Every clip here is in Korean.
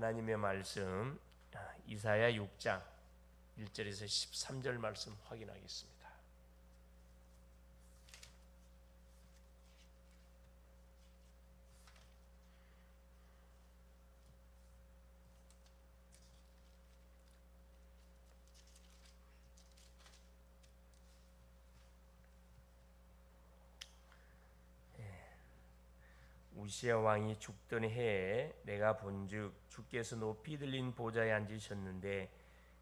하나님의 말씀 아, 이사야 6장 1절에서 13절 말씀 확인하겠습니다. 우시아 왕이 죽던 해에 내가 본즉 주께서 높이 들린 보좌에 앉으셨는데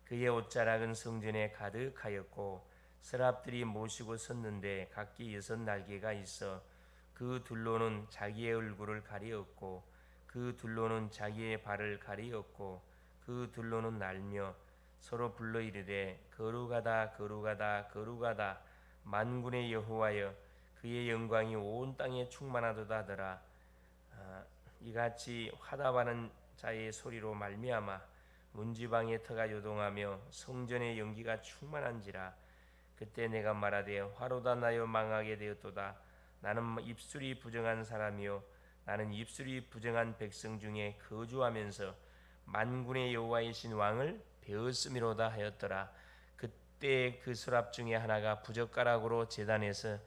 그의 옷자락은 성전에 가득하였고 서랍들이 모시고 섰는데 각기 여섯 날개가 있어 그 둘로는 자기의 얼굴을 가리었고 그 둘로는 자기의 발을 가리었고 그 둘로는 날며 서로 불러 이르되 거룩하다 거룩하다 거룩하다. 만군의 여호와여 그의 영광이 온 땅에 충만하도다 하더라. 아, 이같이 화답하는 자의 소리로 말미암아 문지방의 터가 요동하며 성전의 연기가 충만한지라 그때 내가 말하되 화로다 나여 망하게 되었도다. 나는 입술이 부정한 사람이요. 나는 입술이 부정한 백성 중에 거주하면서 만군의 여호와이신 왕을 배웠음이로다 하였더라. 그때 그 수랍 중에 하나가 부젓가락으로 재단에서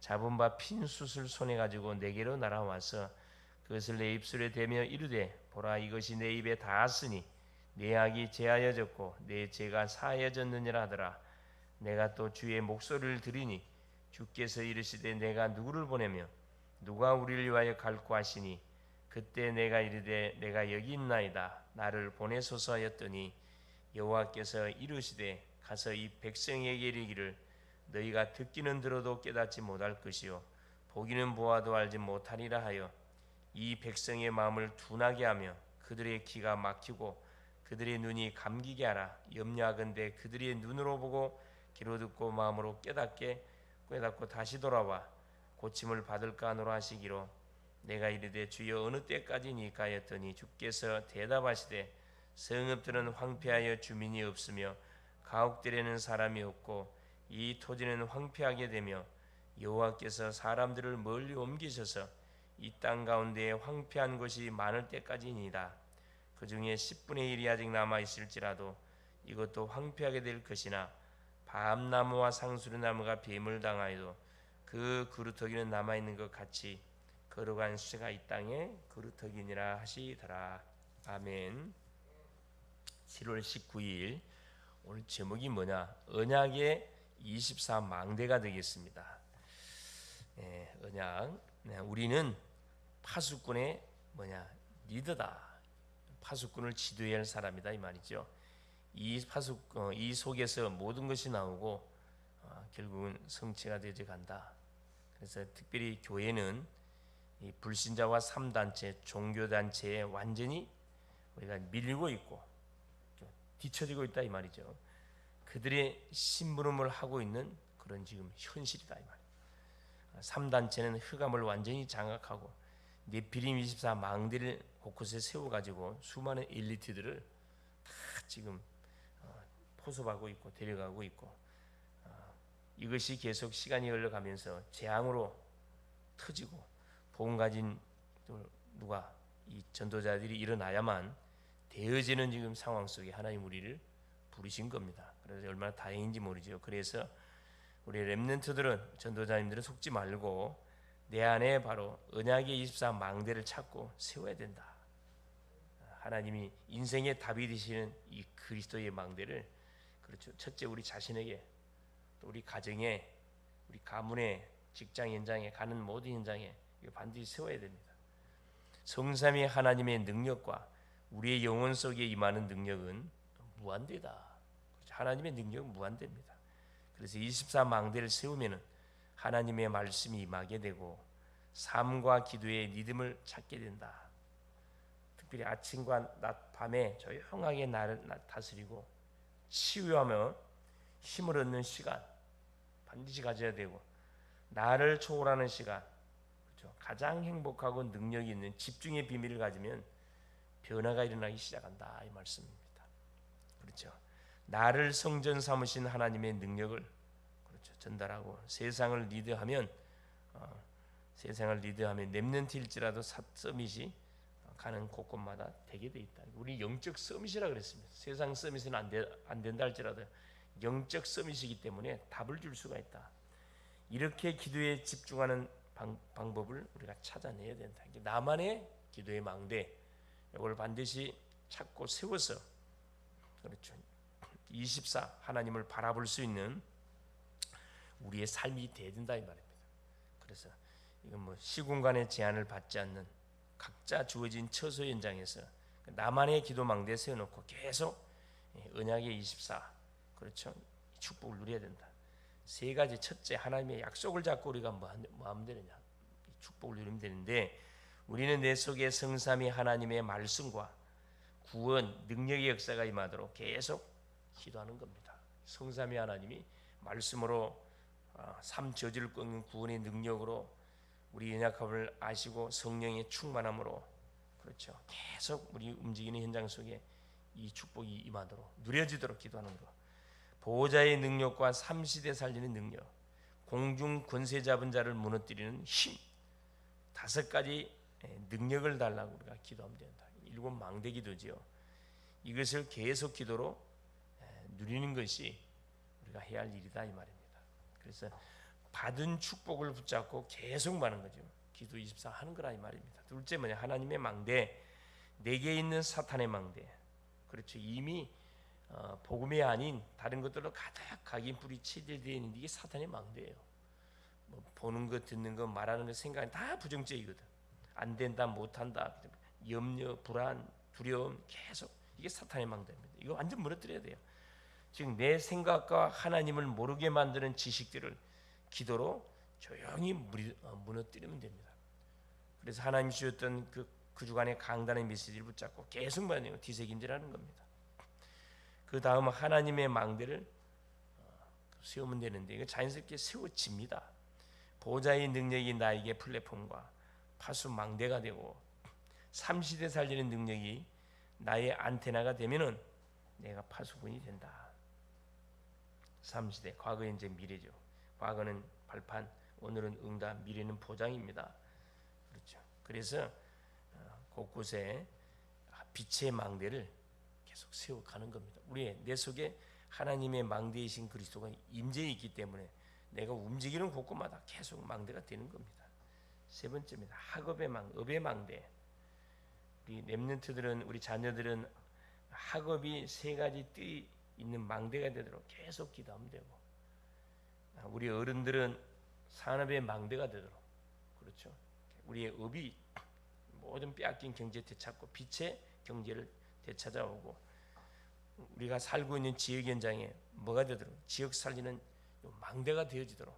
잡은 바 핀 숯을 손에 가지고 내게로 날아와서 그것을 내 입술에 대며 이르되 보라 이것이 내 입에 닿았으니 내 악이 제하여졌고 내 죄가 사하여졌느니라 하더라. 내가 또 주의 목소리를 들으니 주께서 이르시되 내가 누구를 보내며 누가 우리를 위하여 갈고 하시니 그때 내가 이르되 내가 여기 있나이다. 나를 보내소서 하였더니 여호와께서 이르시되 가서 이 백성에게 이르기를 너희가 듣기는 들어도 깨닫지 못할 것이요 보기는 보아도 알지 못하리라 하여 이 백성의 마음을 둔하게 하며 그들의 귀가 막히고 그들의 눈이 감기게 하라. 염려하건대 그들의 눈으로 보고 귀로 듣고 마음으로 깨닫게 깨닫고 다시 돌아와 고침을 받을까 하노라 하시기로 내가 이르되 주여 어느 때까지니까 하였더니 주께서 대답하시되 성읍들은 황폐하여 주민이 없으며 가옥들에는 사람이 없고 이 토지는 황폐하게 되며 여호와께서 사람들을 멀리 옮기셔서 이 땅 가운데에 황폐한 것이 많을 때까지니이다. 그 중에 10분의 1이 아직 남아 있을지라도 이것도 황폐하게 될 것이나 밤나무와 상수리나무가 뱀을 당하여도 그 그루터기는 남아 있는 것 같이 거룩한 수가 이 땅에 그루터기니라 하시더라. 아멘. 7월 19일 오늘 제목이 뭐냐? 언약의 24 망대가 되겠습니다. 예, 언약. 네, 우리는 파수꾼의 뭐냐? 리더다. 파수꾼을 지도해야 할 사람이다 이 말이죠. 이 파수 어, 이 속에서 모든 것이 나오고 어, 결국은 성취가 되어 간다. 그래서 특별히 교회는 이 불신자와 3단체 종교 단체에 완전히 우리가 밀리고 있고 뒤처지고 있다 이 말이죠. 그들의 심부름을 하고 있는 그런 지금 현실이다 이 말이에요. 3단체는 흑암을 완전히 장악하고 네피림 24 망대를 곳곳에 세워 가지고 수많은 엘리트들을 다 지금 어, 포섭하고 있고 데려가고 있고 어, 이것이 계속 시간이 흘러가면서 재앙으로 터지고 복음 가진 누가 이 전도자들이 일어나야만 되어지는 지금 상황 속에 하나님 우리를 부르신 겁니다. 그래서 얼마나 다행인지 모르죠. 그래서 우리 렘넌트들은 전도자님들은 속지 말고 내 안에 바로 언약의 24 망대를 찾고 세워야 된다. 하나님이 인생의 답이 되시는 이 그리스도의 망대를 그렇죠. 첫째 우리 자신에게 또 우리 가정에 우리 가문에 직장 현장에 가는 모든 현장에 반드시 세워야 됩니다. 성삼위 하나님의 능력과 우리의 영혼 속에 임하는 능력은 무한대다. 그렇죠. 하나님의 능력은 무한대입니다. 그래서 24망대를 세우면은 하나님의 말씀이 임하게 되고 삶과 기도의 리듬을 찾게 된다. 특별히 아침과 낮 밤에 조용하게 나를 다스리고 치유하며 힘을 얻는 시간 반드시 가져야 되고 나를 초월하는 시간 그렇죠. 가장 행복하고 능력 있는 집중의 비밀을 가지면 변화가 일어나기 시작한다 이 말씀입니다. 그렇죠. 나를 성전 삼으신 하나님의 능력을. 전달하고 세상을 리드하면 어, 세상을 리드하면 렘넌트일지라도 사점이지 가는 곳곳마다 되게 돼 있다. 우리 영적 서밋이라 그랬습니다. 세상 서밋은 안, 되, 안 된다 할지라도 영적 서밋이기 때문에 답을 줄 수가 있다. 이렇게 기도에 집중하는 방, 방법을 우리가 찾아내야 된다. 나만의 기도의 망대 이걸 반드시 찾고 세워서 그렇죠. 24 하나님을 바라볼 수 있는 우리의 삶이 돼야 된다 이 말입니다. 그래서 이건 뭐 시공간의 제한을 받지 않는 각자 주어진 처소 현장에서 나만의 기도 망대에 세워놓고 계속 예, 언약의 24 그렇죠 축복을 누려야 된다. 세 가지 첫째 하나님의 약속을 잡고 우리가 뭐, 하- 뭐 하면 되느냐 이 축복을 누리면 되는데 우리는 내 속에 성삼위 하나님의 말씀과 구원 능력의 역사가 임하도록 계속 기도하는 겁니다. 성삼위 하나님이 말씀으로 아, 삶 저지를 꺾는 구원의 능력으로 우리 연약함을 아시고 성령의 충만함으로 그렇죠. 계속 우리 움직이는 현장 속에 이 축복이 임하도록 누려지도록 기도하는 것. 보호자의 능력과 삼시대 살리는 능력, 공중 권세 잡은 자를 무너뜨리는 힘, 다섯 가지 예, 능력을 달라고 우리가 기도하면 된다. 일곱 망대 기도지요. 이것을 계속 기도로 예, 누리는 것이 우리가 해야 할 일이다 이 말입니다. 그래서 받은 축복을 붙잡고 계속 많은 거죠. 기도 24 하는 거라 이 말입니다. 둘째 뭐냐 하나님의 망대, 내게 있는 사탄의 망대. 그렇죠. 이미 어, 복음이 아닌 다른 것들로 가득 각인 뿌리 체질되어 있는데 이게 사탄의 망대예요. 뭐 보는 것, 듣는 것, 말하는 것, 생각이 다 부정적이거든. 안 된다, 못 한다, 염려, 불안, 두려움 계속 이게 사탄의 망대입니다. 이거 완전 무너뜨려야 돼요. 지금 내 생각과 하나님을 모르게 만드는 지식들을 기도로 조용히 어, 무너뜨리면 됩니다. 그래서 하나님 주셨던 그, 그 주간의 강단의 메시지를 붙잡고 계속 말해요. 뒤새김질하는 겁니다. 그 다음 하나님의 망대를 어, 세우면 되는데 이거 자연스럽게 세워집니다. 보좌의 능력이 나에게 플랫폼과 파수 망대가 되고 삼시대 살리는 능력이 나의 안테나가 되면은 내가 파수꾼이 된다. 삼시대 과거 현재 미래죠. 과거는 발판, 오늘은 응답, 미래는 보장입니다. 그렇죠. 그래서 어, 곳곳에 빛의 망대를 계속 세워가는 겁니다. 우리 내 속에 하나님의 망대이신 그리스도가 임재해 있기 때문에 내가 움직이는 곳곳마다 계속 망대가 되는 겁니다. 세 번째입니다. 학업의 망, 업의 망대. 우리 렘넌트들은 우리 자녀들은 학업이 세 가지 띠 있는 망대가 되도록 계속 기도하면 되고 아, 우리 어른들은 산업의 망대가 되도록 그렇죠. 우리의 업이 모든 빼앗긴 경제 되찾고 빛의 경제를 되찾아오고 우리가 살고 있는 지역 현장에 뭐가 되도록 지역 살리는 요 망대가 되어지도록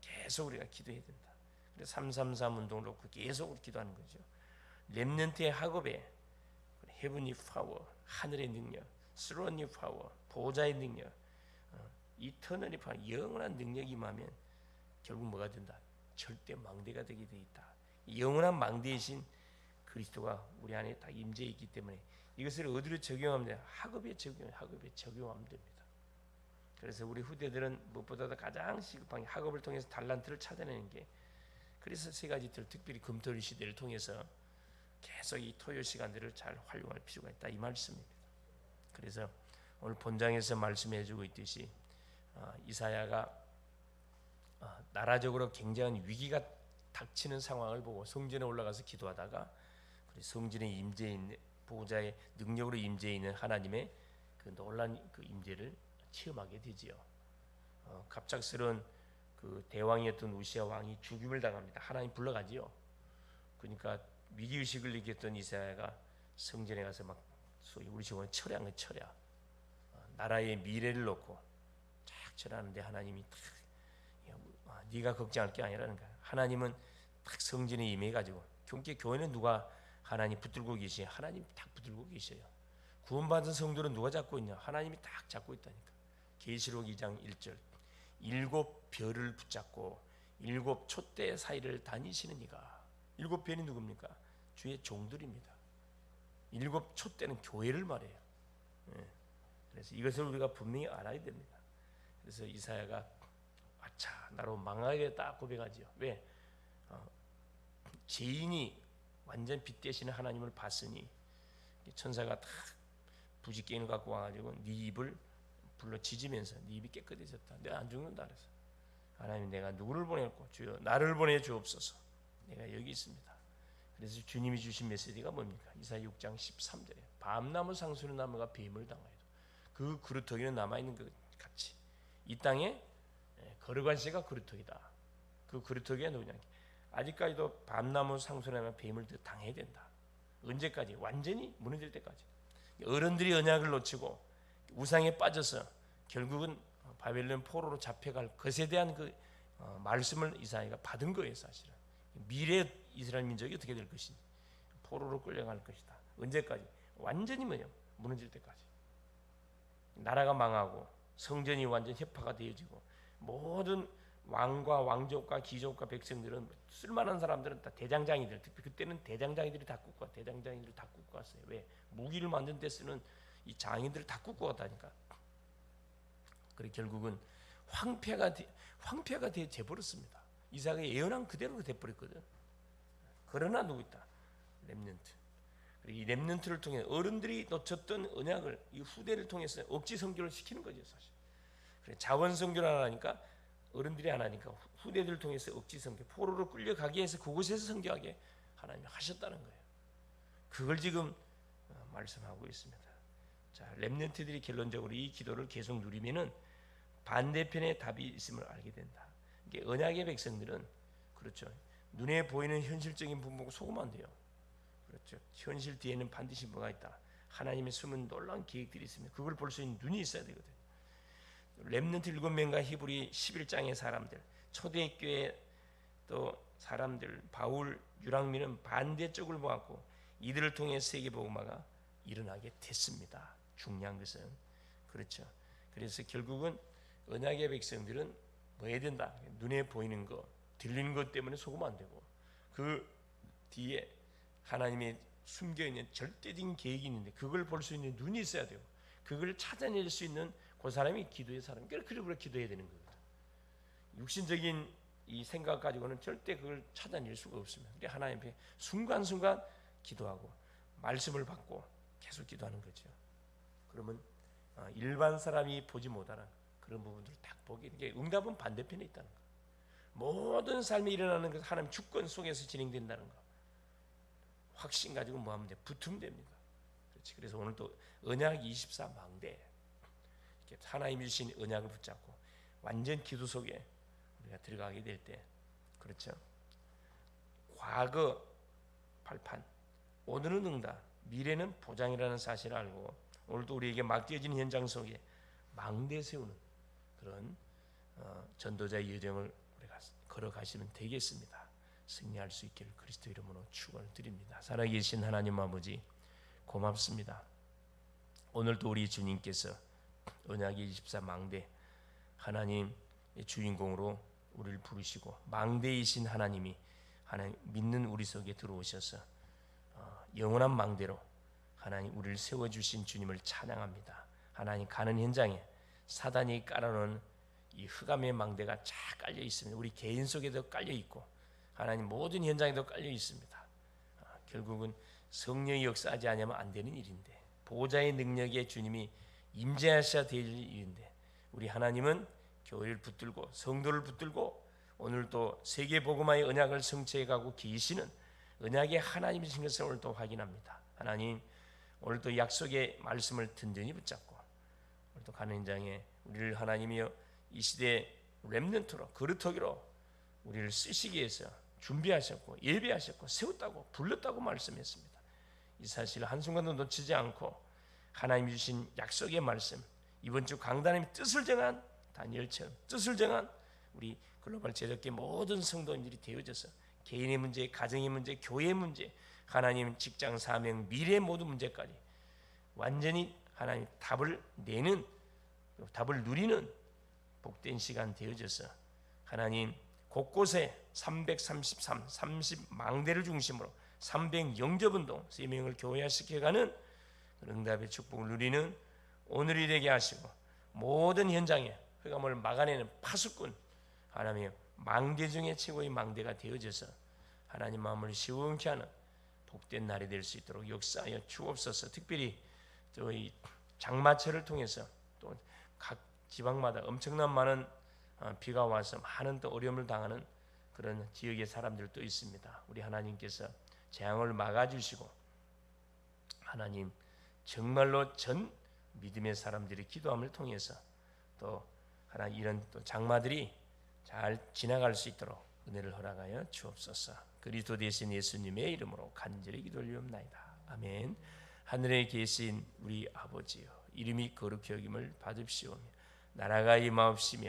계속 우리가 기도해야 된다. 그래서 333 운동을 놓고 계속 기도하는 거죠. 렘넌트의 학업에 헤븐리 파워, 하늘의 능력, 스로니 파워, 보좌의 능력, 어, 이터널이 파워, 영원한 능력이 임하면 결국 뭐가 된다? 절대 망대가 되게 돼 있다. 영원한 망대이신 그리스도가 우리 안에 딱 임재해 있기 때문에 이것을 어디로 적용하면 돼? 학업에 적용, 학업에 적용하면 됩니다. 그래서 우리 후대들은 무엇보다도 가장 시급한 게 학업을 통해서 달란트를 찾아내는 게 그래서 세 가지 틀 특별히 금토일 시대를 통해서 계속 이 토요 시간들을 잘 활용할 필요가 있다 이 말씀입니다. 그래서 오늘 본장에서 말씀해주고 있듯이 어, 이사야가 어, 나라적으로 굉장한 위기가 닥치는 상황을 보고 성전에 올라가서 기도하다가 그 성전에 임재 있는 보호자의 능력으로 임재 있는 하나님의 그 놀란 그 임재를 체험하게 되지요. 어, 갑작스러운 그 대왕이었던 우시아 왕이 죽임을 당합니다. 하나님 불러가지요. 그러니까 위기 의식을 느꼈던 이사야가 성전에 가서 막 소위 우리 철야한 거 철야. 어, 나라의 미래를 놓고 쫙 절하는데 하나님이 탁 야, 아, 네가 걱정할 게 아니라는 거야. 하나님은 딱 성전에 임해 가지고 경계 교회는 누가 하나님 붙들고 계시? 하나님 딱 붙들고 계셔요. 구원받은 성도는 누가 잡고 있냐? 하나님이 딱 잡고 있다니까. 계시록 2장 1절. 일곱 별을 붙잡고 일곱 촛대 사이를 다니시는 이가 일곱 별이 누굽니까? 주의 종들입니다. 일곱 촛대는 교회를 말해요. 예. 그래서 이것을 우리가 분명히 알아야 됩니다. 그래서 이사야가 아차 나로 망하겠다 고백하지요. 왜? 어, 죄인이 완전 빛 대신에 하나님을 봤으니 천사가 다 부지깽이를 갖고 와가지고 네 입을 불러 지지면서 네 입이 깨끗해졌다. 내가 안 죽는다 그래서 하나님 내가 누구를 보냈고 주여 나를 보내 주옵소서. 내가 여기 있습니다. 그래서 주님이 주신 메시지가 뭡니까? 이사 6장 13절에 밤나무 상수는 나무가 뱀을 당하여도 그 그루터기는 남아 있는 것 같이 이 땅에 예, 거룩한 씨가 그루터기다. 그 그루터기가 누구냐? 아직까지도 밤나무 상수라면 뱀을 더 당해야 된다. 언제까지? 완전히 무너질 때까지. 어른들이 언약을 놓치고 우상에 빠져서 결국은 바벨론 포로로 잡혀갈 것에 대한 그 어, 말씀을 이사야가 받은 거예요, 사실은. 미래 이스라엘 민족이 어떻게 될 것이니 포로로 끌려갈 것이다. 언제까지? 완전히 뭐냐? 무너질 때까지. 나라가 망하고 성전이 완전 협파가 되어지고 모든 왕과 왕족과 귀족과 백성들은 쓸만한 사람들은 다 대장장이들 특히 그때는 대장장이들이 다 굽고 대장장이들이 다 굽고 왔어요. 왜 무기를 만든 데 쓰는 이 장인들을 다 굽고 왔다니까. 그래 결국은 황폐가 되, 황폐가 돼 버렸습니다. 이삭의 예언한 그대로 돼 버렸거든. 그러나 누구 있다? 렘넌트. 이 렘넌트를 통해 어른들이 놓쳤던 언약을 이 후대를 통해서 억지 선교를 시키는 거죠, 사실. 그래 자원 선교를 안 하니까 어른들이 안 하니까 후대들을 통해서 억지 선교, 포로로 끌려가게 해서 그곳에서 선교하게 하나님이 하셨다는 거예요. 그걸 지금 어, 말씀하고 있습니다. 자, 렘넌트들이 결론적으로 이 기도를 계속 누리면은 반대편에 답이 있음을 알게 된다. 이게 언약의 백성들은 그렇죠. 눈에 보이는 현실적인 보고 속으면 안 돼요. 그렇죠. 현실 뒤에는 반드시 뭐가 있다. 하나님의 숨은 놀라운 계획들이 있습니다. 그걸 볼 수 있는 눈이 있어야 되거든. 렘넌트 일곱 명과 히브리 11장의 사람들, 초대교회 또 사람들, 바울, 유랑민은 반대쪽을 보았고 이들을 통해 세계 복음화가 일어나게 됐습니다. 중요한 것은 그렇죠. 그래서 결국은 언약의 백성들은 뭐 해야 된다. 눈에 보이는 거, 들리는 것 때문에 속으면 안 되고 그 뒤에 하나님의 숨겨 있는 절대적인 계획이 있는데 그걸 볼 수 있는 눈이 있어야 돼요. 그걸 찾아낼 수 있는 그 사람이 기도의 사람. 그래 그래 기도해야 되는 거거든. 육신적인 이 생각 가지고는 절대 그걸 찾아낼 수가 없습니다. 우리 하나님 앞에 순간순간 기도하고 말씀을 받고 계속 기도하는 거죠. 그러면 어, 일반 사람이 보지 못하는 그런 부분들을 딱 보게 이게 응답은 반대편에 있다는 거. 모든 삶이 일어나는 것 하나님 주권 속에서 진행된다는 거. 확신 가지고 뭐 하면 돼? 붙으면 됩니다. 그렇지. 그래서 오늘 또 언약 24 망대 이렇게 하나님이 주신 언약을 붙잡고 완전 기도 속에 우리가 들어가게 될 때 그렇죠. 과거 발판, 오늘은 응답, 미래는 보장이라는 사실을 알고 오늘도 우리에게 맡겨진 현장 속에 망대 세우는 그런 어, 전도자의 여정을 우리가 걸어가시면 되겠습니다. 승리할 수 있기를 그리스도 이름으로 축원을 드립니다. 살아계신 하나님 아버지 고맙습니다. 오늘도 우리 주님께서 언약의 24 망대 하나님 주인공으로 우리를 부르시고 망대이신 하나님이 하나님 믿는 우리 속에 들어오셔서 어, 영원한 망대로 하나님 우리를 세워 주신 주님을 찬양합니다. 하나님 가는 현장에 사단이 깔아놓은 이 흑암의 망대가 쫙 깔려 있습니다. 우리 개인 속에도 깔려 있고 하나님 모든 현장에도 깔려 있습니다. 아, 결국은 성령이 역사하지 않으면 안 되는 일인데 보호자의 능력에 주님이 임재하셔야 될 일인데 우리 하나님은 교회를 붙들고 성도를 붙들고 오늘 또 세계 복음화의 언약을 성취해 가고 계시는 언약의 하나님이신 것을 오늘 또 확인합니다. 하나님 오늘 또 약속의 말씀을 든든히 붙잡고 오늘 또 가는 현장에 우리를 하나님이여 이 시대 렘넌트로 그릇터기로 우리를 쓰시기 위해서 준비하셨고 예배하셨고 세웠다고 불렀다고 말씀했습니다. 이 사실을 한순간도 놓치지 않고 하나님 주신 약속의 말씀 이번 주 강단의 뜻을 정한 다니엘처럼 뜻을 정한 우리 글로벌 제작계 모든 성도님들이 되어져서 개인의 문제, 가정의 문제, 교회의 문제, 하나님 직장 사명, 미래 모든 문제까지 완전히 하나님 답을 내는 답을 누리는 복된 시간 되어져서 하나님 곳곳에 333, 30 망대를 중심으로 300 영접운동, 세 명을 교회화시켜가는 응답의 축복을 누리는 오늘이 되게 하시고 모든 현장에 흑암을 막아내는 파수꾼 하나님의 망대 중에 최고의 망대가 되어져서 하나님 마음을 시원케 하는 복된 날이 될 수 있도록 역사하여 주옵소서. 특별히 저희 장마철을 통해서 또 각 지방마다 엄청난 많은 어, 비가 와서 많은 또 어려움을 당하는 그런 지역의 사람들도 있습니다. 우리 하나님께서 재앙을 막아주시고 하나님 정말로 전 믿음의 사람들이 기도함을 통해서 또 하나 이런 또 장마들이 잘 지나갈 수 있도록 은혜를 허락하여 주옵소서. 그리스도 대신 예수님의 이름으로 간절히 기도올리옵나이다. 아멘. 하늘에 계신 우리 아버지여 이름이 거룩히 여김을 받으시오며 나라가 임하옵시며